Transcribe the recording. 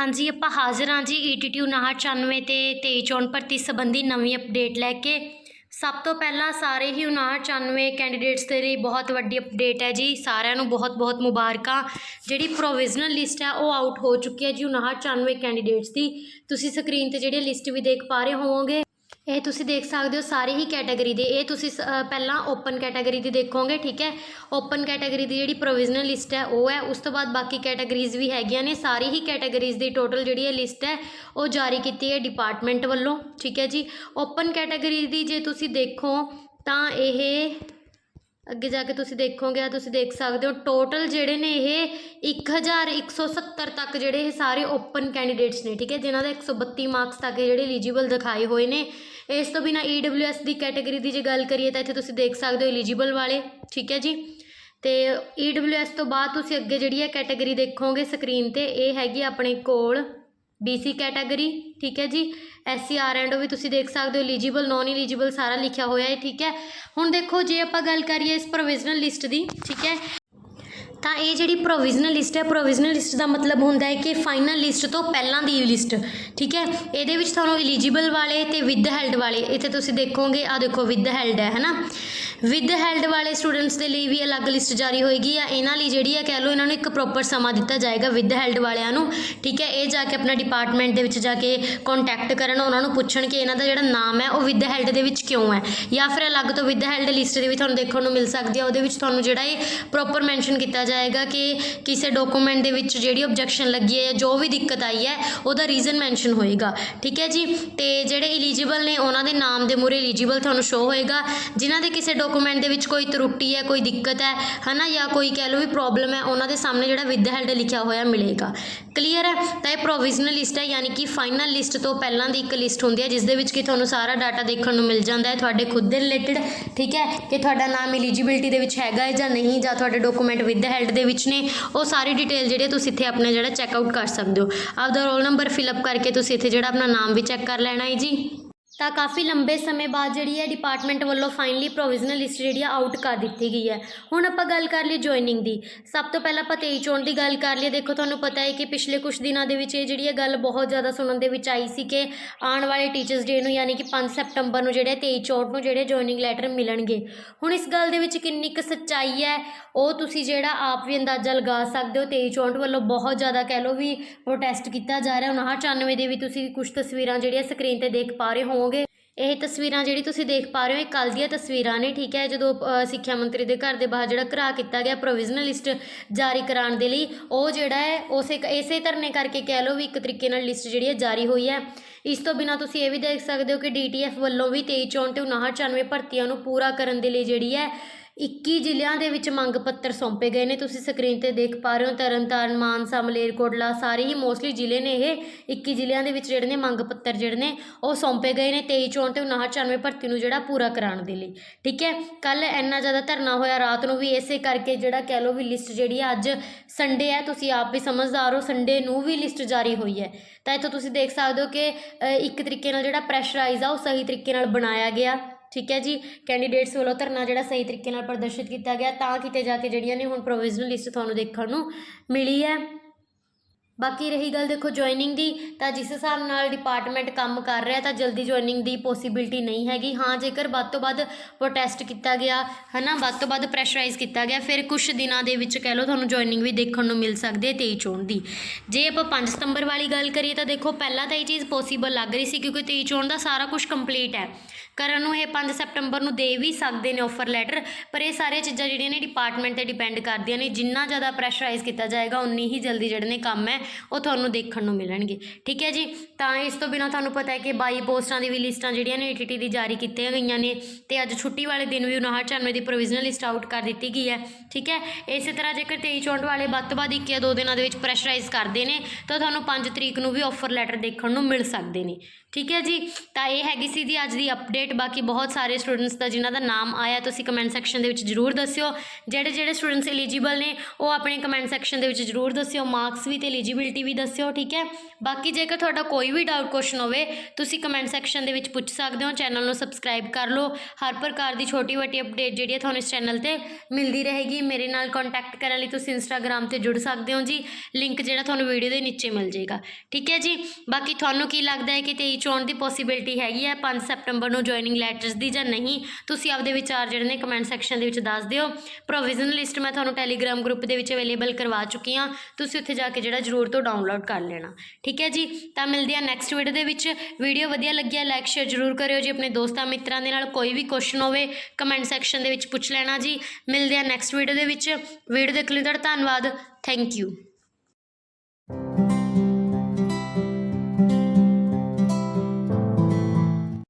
ਹਾਂਜੀ, ਆਪਾਂ ਹਾਜ਼ਰ ਹਾਂ ਜੀ ਈਟੀਟੂ 994 ਤੇ 2394 ਭਰਤੀ ਸੰਬੰਧੀ ਨਵੀਂ ਅਪਡੇਟ ਲੈ ਕੇ। ਸਭ ਤੋਂ ਪਹਿਲਾਂ ਸਾਰੇ ਹੀ 994 ਕੈਂਡੀਡੇਟਸ ਦੇ ਲਈ ਬਹੁਤ ਵੱਡੀ ਅਪਡੇਟ ਹੈ ਜੀ। ਸਾਰਿਆਂ ਨੂੰ ਬਹੁਤ-ਬਹੁਤ ਮੁਬਾਰਕਾਂ। ਜਿਹੜੀ ਪ੍ਰੋਵੀਜ਼ਨਲ ਲਿਸਟ ਹੈ, ਉਹ ਆਊਟ ਹੋ ਚੁੱਕੀ ਹੈ ਜੀ 994 ਕੈਂਡੀਡੇਟਸ ਦੀ। ਤੁਸੀਂ ਸਕਰੀਨ ਤੇ ਜਿਹੜੀ ਲਿਸਟ ਵੀ ਦੇਖ ਪਾ ਰਹੇ ਹੋਵੋਗੇ। ਇਹ ਤੁਸੀਂ ਦੇਖ ਸਕਦੇ ਹੋ ਸਾਰੇ ਹੀ ਕੈਟਾਗਰੀ ਦੇ। ਇਹ ਤੁਸੀਂ ਸ- ਅ, ਪਹਿਲਾਂ ਓਪਨ ਕੈਟਾਗਰੀ ਦੀ ਦੇਖੋਗੇ ਠੀਕ ਹੈ? ਓਪਨ ਕੈਟਾਗਰੀ ਦੀ ਜਿਹੜੀ ਪ੍ਰੋਵੀਜ਼ਨਲ ਲਿਸਟ ਹੈ ਉਹ ਹੈ। ਉਸ ਤੋਂ ਬਾਅਦ ਬਾਕੀ ਕੈਟਾਗਰੀਜ਼ ਵੀ ਹੈਗੀਆਂ ਨੇ। ਸਾਰੀ ਹੀ ਕੈਟਾਗਰੀਜ਼ ਦੀ ਟੋਟਲ ਜਿਹੜੀ ਇਹ ਲਿਸਟ ਹੈ ਉਹ ਜਾਰੀ ਕੀਤੀ ਹੈ ਡਿਪਾਰਟਮੈਂਟ ਵੱਲੋਂ ਠੀਕ ਹੈ ਜੀ? ਓਪਨ ਕੈਟਾਗਰੀ ਦੀ ਜੇ ਤੁਸੀਂ ਦੇਖੋ ਤਾਂ ਇਹ ਅੱਗੇ ਜਾ ਕੇ ਤੁਸੀਂ ਦੇਖੋਗੇ ਆ ਤੁਸੀਂ ਦੇਖ ਸਕਦੇ ਹੋ ਟੋਟਲ ਜਿਹੜੇ ਨੇ ਇਹ 1170 ਤੱਕ ਜਿਹੜੇ ਇਹ ਸਾਰੇ ਓਪਨ ਕੈਂਡੀਡੇਟਸ ਨੇ, ਠੀਕ ਹੈ? ਜਿਨ੍ਹਾਂ ਦੇ 132 ਮਾਰਕਸ ਤੱਕ ਜਿਹੜੇ ਐਲੀਜੀਬਲ ਦਿਖਾਏ ਹੋਏ ਨੇ। ਇਸ ਤੋਂ ਬਿਨਾ EWS ਦੀ ਕੈਟਾਗਰੀ ਦੀ ਜੇ ਗੱਲ ਕਰੀਏ ਤਾਂ ਇੱਥੇ ਤੁਸੀਂ ਦੇਖ ਸਕਦੇ ਹੋ ਐਲੀਜੀਬਲ ਵਾਲੇ, ਠੀਕ ਹੈ ਜੀ? ਤੇ EWS ਤੋਂ ਬਾਅਦ ਤੁਸੀਂ ਅੱਗੇ ਜਿਹੜੀ ਹੈ ਕੈਟਾਗਰੀ ਦੇਖੋਗੇ ਸਕਰੀਨ ਤੇ, ਇਹ ਹੈਗੀ ਆਪਣੇ ਕੋਲ BC ਕੈਟਾਗਰੀ ਠੀਕ ਹੈ ਜੀ? SCR ਐਂਡ ਓ ਵੀ ਤੁਸੀਂ ਦੇਖ ਸਕਦੇ ਹੋ ਐਲੀਜੀਬਲ ਨੋਨ ਐਲੀਜੀਬਲ ਸਾਰਾ ਲਿਖਿਆ ਹੋਇਆ ਹੈ, ਠੀਕ ਹੈ? ਹੁਣ ਦੇਖੋ, ਜੇ ਆਪਾਂ ਗੱਲ ਕਰੀਏ ਇਸ ਪ੍ਰੋਵੀਜ਼ਨਲ ਲਿਸਟ ਦੀ, ਠੀਕ ਹੈ? ਤਾਂ ਇਹ ਜਿਹੜੀ ਪ੍ਰੋਵੀਜ਼ਨਲ ਲਿਸਟ ਹੈ ਪ੍ਰੋਵੀਜ਼ਨਲ ਲਿਸਟ ਦਾ ਮਤਲਬ ਹੁੰਦਾ ਹੈ ਕਿ ਫਾਈਨਲ ਲਿਸਟ ਤੋਂ ਪਹਿਲਾਂ ਦੀ ਲਿਸਟ ਠੀਕ ਹੈ? ਇਹਦੇ ਵਿੱਚ ਤੁਹਾਨੂੰ ਐਲੀਜੀਬਲ ਵਾਲੇ ਤੇ ਵਿਦ ਹੈਲਡ ਵਾਲੇ, ਇੱਥੇ ਤੁਸੀਂ ਦੇਖੋਗੇ ਆ ਦੇਖੋ ਵਿਦ ਹੈਲਡ ਹੈ, ਹਨਾ? ਵਿਦ ਹੈਲਡ ਵਾਲੇ ਸਟੂਡੈਂਟਸ ਦੇ ਲਈ ਵੀ ਅਲੱਗ ਲਿਸਟ ਜਾਰੀ ਹੋਏਗੀ ਆ ਇਹਨਾਂ ਲਈ ਜਿਹੜੀ ਹੈ, ਕਹਿ ਲਓ ਇਹਨਾਂ ਨੂੰ ਇੱਕ ਪ੍ਰੋਪਰ ਸਮਾਂ ਦਿੱਤਾ ਜਾਏਗਾ ਵਿਦ ਹੈਲਡ ਵਾਲਿਆਂ ਨੂੰ, ਠੀਕ ਹੈ? ਇਹ ਜਾ ਕੇ ਆਪਣਾ ਡਿਪਾਰਟਮੈਂਟ ਦੇ ਵਿੱਚ ਜਾ ਕੇ ਕੰਟੈਕਟ ਕਰਨ, ਉਹਨਾਂ ਨੂੰ ਪੁੱਛਣ ਕਿ ਇਹਨਾਂ ਦਾ ਜਿਹੜਾ ਨਾਮ ਹੈ, ਉਹ ਵਿਦ ਹੈਲਡ ਦੇ ਵਿੱਚ ਕਿਉਂ ਹੈ? ਜਾਂ ਫਿਰ ਅਲੱਗ ਤੋਂ ਵਿਦ ਹੈਲਡ ਲਿਸਟ ਦੇ ਵੀ ਤੁਹਾਨੂੰ ਦੇਖਣ ਨੂੰ ਮਿਲ ਸਕਦੀ ਹੈ, ਉਹਦੇ ਵਿੱਚ ਤੁਹਾਨੂੰ ਜਿਹੜਾ ਇਹ ਪ੍ਰੋਪਰ ਮੈਂਸ਼ਨ ਕੀਤਾ ਜਾਏਗਾ ਕਿ ਕਿਸੇ ਡਾਕੂਮੈਂਟ ਦੇ ਵਿੱਚ ਜਿਹੜੀ ਆਬਜੈਕਸ਼ਨ ਲੱਗੀ ਹੈ ਜਾਂ ਜੋ ਵੀ ਦਿੱਕਤ ਆਈ ਹੈ, ਉਹਦਾ ਰੀਜ਼ਨ ਮੈਂਸ਼ਨ ਹੋਏਗਾ। ਠੀਕ ਹੈ ਜੀ? ਤੇ ਜਿਹੜੇ ਐਲੀਜੀਬਲ ਨੇ, ਉਹਨਾਂ ਦੇ ਨਾਮ ਦੇ ਮੂਰੇ ਐਲੀਜੀਬਲ ਤੁਹਾਨੂੰ ਸ਼ੋ ਹੋਏਗਾ। ਜਿਨ੍ਹਾਂ ਦੇ ਕਿਸੇ ਡਾਕੂਮੈਂਟ ਦੇ ਵਿੱਚ ਕੋਈ ਤਰੁੱਟੀ ਹੈ, ਕੋਈ ਦਿੱਕਤ ਹੈ, ਹਨਾ, ਜਾਂ ਕੋਈ ਕਹਿ ਲਓ ਵੀ ਪ੍ਰੋਬਲਮ ਹੈ, ਉਹਨਾਂ ਦੇ ਸਾਹਮਣੇ ਜਿਹੜਾ ਵਿਦ ਹੈਲਡ ਲਿਖਿਆ ਹੋਇਆ ਮਿਲੇਗਾ। ਕਲੀਅਰ ਹੈ? ਤਾਂ ਇਹ ਪ੍ਰੋਵੀਜ਼ਨਲ ਲਿਸਟ ਹੈ, ਯਾਨੀ ਕਿ ਫਾਈਨਲ ਲਿਸਟ ਤੋਂ ਪਹਿਲਾਂ ਦੀ ਇੱਕ ਲਿਸਟ ਹੁੰਦੀ ਹੈ ਜਿਸ ਦੇ ਵਿੱਚ ਕਿ ਤੁਹਾਨੂੰ ਸਾਰਾ ਡਾਟਾ ਦੇਖਣ ਨੂੰ ਮਿਲ ਜਾਂਦਾ ਹੈ, ਤੁਹਾਡੇ ਖੁਦ ਦੇ ਰਿਲੇਟਡ ਠੀਕ ਹੈ, ਕਿ ਤੁਹਾਡਾ ਨਾਮ ਐਲੀਜੀਬਿਲਟੀ ਦੇ ਵਿੱਚ ਹੈਗਾ ਹੈ ਜਾਂ ਨਹੀਂ, ਜਾਂ ਤੁਹਾਡੇ ਡਾਕੂਮੈਂਟ ਵਿਦ ਹੈਲਡ ਦੇ ਵਿੱਚ ਨੇ, ਉਹ ਸਾਰੀ ਡਿਟੇਲ ਜਿਹੜੀ ਤੁਸੀਂ ਇੱਥੇ ਆਪਣਾ ਜਿਹੜਾ ਚੈੱਕ ਆਊਟ ਕਰ ਸਕਦੇ ਹੋ। ਆਪਦਾ ਰੋਲ ਨੰਬਰ ਫਿਲ ਅਪ ਕਰਕੇ ਤੁਸੀਂ ਇੱਥੇ ਜਿਹੜਾ ਆਪਣਾ ਨਾਮ ਵੀ ਚੈੱਕ ਕਰ ਲੈਣਾ ਹੈ ਜੀ। ਤਾਂ ਕਾਫੀ ਲੰਬੇ ਸਮੇਂ ਬਾਅਦ ਜਿਹੜੀ ਹੈ ਡਿਪਾਰਟਮੈਂਟ ਵੱਲੋਂ ਫਾਈਨਲੀ ਪ੍ਰੋਵੀਜ਼ਨਲ ਲਿਸਟ ਜਿਹੜੀ ਆ ਆਊਟ ਕਰ ਦਿੱਤੀ ਗਈ ਹੈ। ਹੁਣ ਆਪਾਂ ਗੱਲ ਕਰ ਲਈ ਜੁਆਇਨਿੰਗ ਦੀ। ਸਭ ਤੋਂ ਪਹਿਲਾਂ ਆਪਾਂ ਤੇਈ ਚੋਣ ਦੀ ਗੱਲ ਕਰ ਲਈਏ। ਦੇਖੋ, ਤੁਹਾਨੂੰ ਪਤਾ ਹੈ ਕਿ ਪਿਛਲੇ ਕੁਝ ਦਿਨਾਂ ਦੇ ਵਿੱਚ ਇਹ ਜਿਹੜੀ ਹੈ ਗੱਲ ਬਹੁਤ ਜ਼ਿਆਦਾ ਸੁਣਨ ਦੇ ਵਿੱਚ ਆਈ ਸੀ ਕਿ ਆਉਣ ਵਾਲੇ ਟੀਚਰਸ ਡੇ ਨੂੰ ਯਾਨੀ ਕਿ 5 ਸੈਪਟੰਬਰ ਨੂੰ ਜਿਹੜੇ ਤੇਈ ਚੋਣ ਨੂੰ ਜਿਹੜੇ ਜੁਆਇਨਿੰਗ ਲੈਟਰ ਮਿਲਣਗੇ। ਹੁਣ ਇਸ ਗੱਲ ਦੇ ਵਿੱਚ ਕਿੰਨੀ ਕੁ ਸੱਚਾਈ ਹੈ, ਉਹ ਤੁਸੀਂ ਜਿਹੜਾ ਆਪ ਵੀ ਅੰਦਾਜ਼ਾ ਲਗਾ ਸਕਦੇ ਹੋ। 23 ਚੌਂਟ ਵੱਲੋਂ ਬਹੁਤ ਜ਼ਿਆਦਾ ਕਹਿ ਲਓ ਵੀ ਪ੍ਰੋਟੈਸਟ ਕੀਤਾ ਜਾ ਰਿਹਾ। 99 ਦੇ ਵੀ ਤੁਸੀਂ ਕੁਝ ਤਸਵੀਰਾਂ ਜਿਹੜੀਆਂ ਸਕਰੀਨ ਤੇ ਦੇਖ ਪਾ ਰਹੇ ਹੋ ਇਹ ਤਸਵੀਰਾਂ ਜਿਹੜੀ ਤੁਸੀਂ ਦੇਖ ਪਾ ਰਹੇ ਹੋ, ਇਹ ਕੱਲ੍ਹ ਦੀਆਂ ਤਸਵੀਰਾਂ ਨੇ, ਠੀਕ ਹੈ? ਜਦੋਂ ਸਿੱਖਿਆ ਮੰਤਰੀ ਦੇ ਘਰ ਦੇ ਬਾਹਰ ਜਿਹੜਾ ਘਰਾ ਕੀਤਾ ਗਿਆ ਪ੍ਰੋਵੀਜ਼ਨਲ ਲਿਸਟ ਜਾਰੀ ਕਰਾਉਣ ਦੇ ਲਈ, ਉਹ ਜਿਹੜਾ ਹੈ, ਉਸੇ ਇਸੇ ਧਰਨੇ ਕਰਕੇ ਕਹਿ ਲਓ ਵੀ ਇੱਕ ਤਰੀਕੇ ਨਾਲ ਲਿਸਟ ਜਿਹੜੀ ਹੈ ਜਾਰੀ ਹੋਈ ਹੈ। ਇਸ ਤੋਂ ਬਿਨਾ ਤੁਸੀਂ ਇਹ ਵੀ ਦੇਖ ਸਕਦੇ ਹੋ ਕਿ ਡੀਟੀਐਫ ਵੱਲੋਂ ਵੀ 23 ਚੌਂਟ ਤੇ 59 ਭਰਤੀਆਂ ਨੂੰ ਪੂਰਾ ਕਰਨ ਦੇ ਲਈ ਜਿਹੜੀ ਹੈ 21 ਜ਼ਿਲ੍ਹਿਆਂ ਦੇ ਵਿੱਚ ਮੰਗ ਪੱਤਰ ਸੌਂਪੇ ਗਏ ਨੇ। ਤੁਸੀਂ ਸਕਰੀਨ ਤੇ ਦੇਖ ਪਾ ਰਹੇ ਹੋ ਤਰਨਤਾਰਨ, ਮਾਨਸਾ, ਮਲੇਰਕੋਟਲਾ, ਸਾਰੇ ਹੀ ਮੋਸਟਲੀ ਜ਼ਿਲ੍ਹੇ ਨੇ ਇਹ 21 ਜ਼ਿਲ੍ਹਿਆਂ ਦੇ ਵਿੱਚ ਜਿਹੜੇ ਨੇ ਮੰਗ ਪੱਤਰ ਜਿਹੜੇ ਨੇ ਉਹ ਸੌਂਪੇ ਗਏ ਨੇ। 23 ਚੌਂ ਤੇ 99 ਭਰਤੀ ਨੂੰ ਜਿਹੜਾ ਪੂਰਾ ਕਰਾਉਣ ਦੇ ਲਈ। ਠੀਕ ਹੈ ਕੱਲ ਇੰਨਾ ਜ਼ਿਆਦਾ ਧਰਨਾ ਹੋਇਆ, ਰਾਤ ਨੂੰ ਵੀ ਇਸੇ ਕਰਕੇ ਜਿਹੜਾ ਕਹਿ ਲਓ ਵੀ ਲਿਸਟ ਜਿਹੜੀ ਹੈ ਅੱਜ ਸੰਡੇ ਹੈ, ਤੁਸੀਂ ਆਪ ਵੀ ਸਮਝਦਾਰ ਹੋ ਸੰਡੇ ਨੂੰ ਵੀ ਲਿਸਟ ਜਾਰੀ ਹੋਈ ਹੈ। ਤਾਂ ਇੱਥੋਂ ਤੁਸੀਂ ਦੇਖ ਸਕਦੇ ਹੋ ਕਿ ਇੱਕ ਤਰੀਕੇ ਨਾਲ ਜਿਹੜਾ ਪ੍ਰੈਸ਼ਰਾਈਜ਼ ਆ ਉਹ ਸਹੀ ਤਰੀਕੇ ਨਾਲ ਬਣਾਇਆ ਗਿਆ। ਠੀਕ ਹੈ ਜੀ? ਕੈਂਡੀਡੇਟਸ ਵੱਲੋਂ ਧਰਨਾ ਜਿਹੜਾ ਸਹੀ ਤਰੀਕੇ ਨਾਲ ਪ੍ਰਦਰਸ਼ਿਤ ਕੀਤਾ ਗਿਆ ਤਾਂ ਕਿਤੇ ਜਾ ਕੇ ਜਿਹੜੀਆਂ ਨੇ ਹੁਣ ਪ੍ਰੋਵੀਜ਼ਨਲ ਲਿਸਟ ਤੁਹਾਨੂੰ ਦੇਖਣ ਨੂੰ ਮਿਲੀ ਹੈ। ਬਾਕੀ ਰਹੀ ਗੱਲ ਦੇਖੋ ਜੁਆਇਨਿੰਗ ਦੀ, ਤਾਂ ਜਿਸ ਹਿਸਾਬ ਨਾਲ ਡਿਪਾਰਟਮੈਂਟ ਕੰਮ ਕਰ ਰਿਹਾ, ਤਾਂ ਜਲਦੀ ਜੁਆਇਨਿੰਗ ਦੀ ਪੋਸੀਬਿਲਿਟੀ ਨਹੀਂ ਹੈਗੀ। ਹਾਂ, ਜੇਕਰ ਵੱਧ ਤੋਂ ਵੱਧ ਪ੍ਰੋਟੈਸਟ ਕੀਤਾ ਗਿਆ, ਹਨਾ, ਵੱਧ ਤੋਂ ਵੱਧ ਪ੍ਰੈਸ਼ਰਾਈਜ਼ ਕੀਤਾ ਗਿਆ, ਫਿਰ ਕੁਝ ਦਿਨਾਂ ਦੇ ਵਿੱਚ ਕਹਿ ਲਓ ਤੁਹਾਨੂੰ ਜੁਆਇਨਿੰਗ ਵੀ ਦੇਖਣ ਨੂੰ ਮਿਲ ਸਕਦੀ ਹੈ 23 ਚੋਣ ਦੀ। ਜੇ ਆਪਾਂ 5 ਸਤੰਬਰ ਵਾਲੀ ਗੱਲ ਕਰੀਏ, ਤਾਂ ਦੇਖੋ ਪਹਿਲਾਂ ਤਾਂ ਇਹ ਚੀਜ਼ ਪੋਸੀਬਲ ਲੱਗ ਰਹੀ ਸੀ, ਕਿਉਂਕਿ 23 ਚੋਣ ਦਾ ਸਾਰਾ ਕੁਝ ਕੰਪਲੀਟ ਹੈ। ਕਰਨ ਨੂੰ ਇਹ 5 ਸਤੰਬਰ ਨੂੰ ਦੇ ਵੀ ਸਕਦੇ ਨੇ ਆਫਰ ਲੈਟਰ ਪਰ ਇਹ ਸਾਰੀਆਂ ਚੀਜ਼ਾਂ ਜਿਹੜੀਆਂ ਨੇ ਡਿਪਾਰਟਮੈਂਟ ਤੇ ਡਿਪੈਂਡ ਕਰਦੀਆਂ ਨੇ। ਜਿੰਨਾ ਜ਼ਿਆਦਾ ਪ੍ਰੈਸ਼ਰਾਈਜ਼ ਕੀਤਾ ਜਾਏਗਾ, ਉਨੀ ਹੀ ਜਲਦੀ ਜਿਹੜੇ ਨੇ ਕੰਮ ਹੈ ਉਹ ਤੁਹਾਨੂੰ ਦੇਖਣ ਨੂੰ ਮਿਲਣਗੇ। ਠੀਕ ਹੈ ਜੀ? ਤਾਂ ਇਸ ਤੋਂ ਬਿਨਾ ਤੁਹਾਨੂੰ ਪਤਾ ਹੈ ਕਿ 22 ਪੋਸਟਾਂ ਦੀ ਵੀ ਲਿਸਟਾਂ ਜਿਹੜੀਆਂ ਨੇ ਈਟੀਟੀ ਦੀ ਜਾਰੀ ਕੀਤੀਆਂ ਗਈਆਂ ਨੇ ਤੇ ਅੱਜ ਛੁੱਟੀ ਵਾਲੇ ਦਿਨ ਵੀ 59 ਦੀ ਪ੍ਰੋਵੀਜ਼ਨਲ ਲਿਸਟ ਆਊਟ ਕਰ ਦਿੱਤੀ ਗਈ ਹੈ। ਠੀਕ ਹੈ? ਇਸੇ ਤਰ੍ਹਾਂ ਜੇਕਰ 23 ਚੌਂਟ ਵਾਲੇ ਵੱਧ ਤੋਂ ਵੱਧ ਇੱਕ ਜਾਂ ਦੋ ਦਿਨਾਂ ਦੇ ਵਿੱਚ ਪ੍ਰੈਸ਼ਰਾਈਜ਼ ਕਰਦੇ ਨੇ, ਤਾਂ ਤੁਹਾਨੂੰ 5 ਤਰੀਕ ਨੂੰ ਵੀ ਆਫਰ ਲੈਟਰ ਦੇਖਣ ਨੂੰ ਮਿਲ ਸਕਦੇ ਨੇ। ਠੀਕ ਹੈ ਜੀ? ਤਾਂ ਇਹ ਹੈਗੀ ਸੀ ਜੀ ਅੱਜ ਦੀ ਅਪਡੇਟ ਬਾਕੀ ਬਹੁਤ ਸਾਰੇ ਸਟੂਡੈਂਟਸ ਦਾ ਜਿਨ੍ਹਾਂ ਦਾ ਨਾਮ ਆਇਆ, ਤੁਸੀਂ ਕਮੈਂਟ ਸੈਕਸ਼ਨ ਦੇ ਵਿੱਚ ਜਰੂਰ ਦੱਸਿਓ। ਜਿਹੜੇ ਜਿਹੜੇ ਸਟੂਡੈਂਟਸ ਐਲੀਜੀਬਲ ਨੇ, ਉਹ ਆਪਣੇ ਕਮੈਂਟ ਸੈਕਸ਼ਨ ਦੇ ਵਿੱਚ ਜਰੂਰ ਦੱਸਿਓ। ਮਾਰਕਸ ਵੀ ਤੇ ਐਲੀਜੀਬਿਲਟੀ ਵੀ ਦੱਸਿਓ, ਠੀਕ ਹੈ? ਬਾਕੀ ਜੇਕਰ ਤੁਹਾਡਾ ਕੋਈ ਵੀ ਡਾਊਟ ਕੁਐਸਚਨ ਹੋਵੇ, ਤੁਸੀਂ ਕਮੈਂਟ ਸੈਕਸ਼ਨ ਦੇ ਵਿੱਚ ਪੁੱਛ ਸਕਦੇ ਹੋ ਚੈਨਲ ਨੂੰ ਸਬਸਕ੍ਰਾਈਬ ਕਰ ਲਓ। ਹਰ ਪ੍ਰਕਾਰ ਦੀ ਛੋਟੀ ਵੱਡੀ ਅਪਡੇਟ ਜਿਹੜੀ ਹੈ ਤੁਹਾਨੂੰ ਇਸ ਚੈਨਲ ਤੇ ਮਿਲਦੀ ਰਹੇਗੀ। ਮੇਰੇ ਨਾਲ ਕੰਟੈਕਟ ਕਰਨ ਲਈ ਤੁਸੀਂ ਇੰਸਟਾਗ੍ਰam ਤੇ ਜੁੜ ਸਕਦੇ ਹੋ ਜੀ। ਲਿੰਕ ਜਿਹੜਾ ਤੁਹਾਨੂੰ ਵੀਡੀਓ ਦੇ ਨੀਚੇ ਮਿਲ ਜਾਏਗਾ। ਠੀਕ ਹੈ ਜੀ? ਬਾਕੀ ਤੁਹਾਨੂੰ ਕੀ ਲੱਗਦਾ ਹੈ ਕਿ 23 ਚੋਣ ਦੀ ਪੋਸੀਬਿਲਿਟੀ ਹੈਗੀ ਹੈ? 5 ਸੈਪਟੰਬਰ ਨੂੰ ਜੁਆਇਨਿੰਗ ਲੈਟਰਸ ਦੀ ਜਾਂ ਨਹੀਂ? ਤੁਸੀਂ ਆਪਦੇ ਵਿਚਾਰ ਜਿਹੜੇ ਨੇ ਕਮੈਂਟ ਸੈਕਸ਼ਨ ਦੇ ਵਿੱਚ ਦੱਸ ਦਿਓ। ਪ੍ਰੋਵੀਜ਼ਨਲ ਲਿਸਟ ਮੈਂ ਤੁਹਾਨੂੰ ਟੈਲੀਗ੍ਰਾਮ ਗਰੁੱਪ ਦੇ ਵਿੱਚ ਅਵੇਲੇਬਲ ਕਰਵਾ ਚੁੱਕੀ ਹਾਂ। ਤੁਸੀਂ ਉੱਥੇ ਜਾ ਕੇ ਜਿਹੜਾ ਜ਼ਰੂਰ ਤੋਂ ਡਾਊਨਲੋਡ ਕਰ ਲੈਣਾ। ਠੀਕ ਹੈ ਜੀ? ਤਾਂ ਮਿਲਦੇ ਆ ਨੈਕਸਟ ਵੀਡੀਓ ਦੇ ਵਿੱਚ। ਵੀਡੀਓ ਵਧੀਆ ਲੱਗਿਆ ਲਾਈਕ ਸ਼ੇਅਰ ਜ਼ਰੂਰ ਕਰਿਓ ਜੀ ਆਪਣੇ ਦੋਸਤਾਂ, ਮਿੱਤਰਾਂ ਦੇ ਨਾਲ। ਕੋਈ ਵੀ ਕੁਐਸਚਨ ਹੋਵੇ ਕਮੈਂਟ ਸੈਕਸ਼ਨ ਦੇ ਵਿੱਚ ਪੁੱਛ ਲੈਣਾ ਜੀ। ਮਿਲਦੇ ਆ ਨੈਕਸਟ ਵੀਡੀਓ ਦੇ ਵਿੱਚ। ਵੀਡੀਓ ਦੇਖਣ ਲਈ ਤੁਹਾਡਾ ਧੰਨਵਾਦ। Thank you